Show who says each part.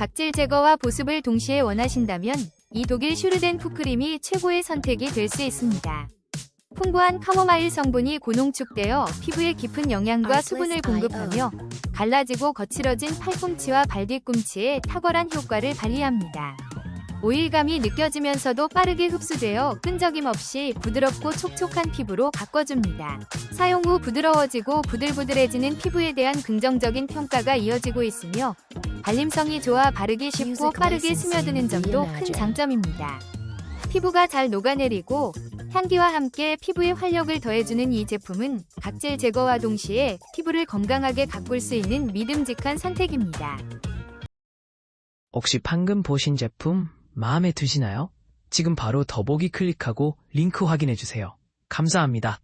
Speaker 1: 각질 제거와 보습을 동시에 원하신다면 이 독일 슈르덴 푸크림이 최고의 선택이 될 수 있습니다. 풍부한 카모마일 성분이 고농축되어 피부에 깊은 영양과 수분을 공급하며 갈라지고 거칠어진 팔꿈치와 발뒤꿈치에 탁월한 효과를 발휘합니다. 오일감이 느껴지면서도 빠르게 흡수되어 끈적임 없이 부드럽고 촉촉한 피부로 바꿔줍니다. 사용 후 부드러워지고 부들부들해지는 피부에 대한 긍정적인 평가가 이어지고 있으며 발림성이 좋아 바르기 쉽고 빠르게 스며드는 점도 큰. 장점입니다. 피부가 잘 녹아내리고 향기와 함께 피부에 활력을 더해주는 이 제품은 각질 제거와 동시에 피부를 건강하게 가꿀 수 있는 믿음직한 선택입니다.
Speaker 2: 혹시 방금 보신 제품 마음에 드시나요? 지금 바로 더보기 클릭하고 링크 확인해주세요. 감사합니다.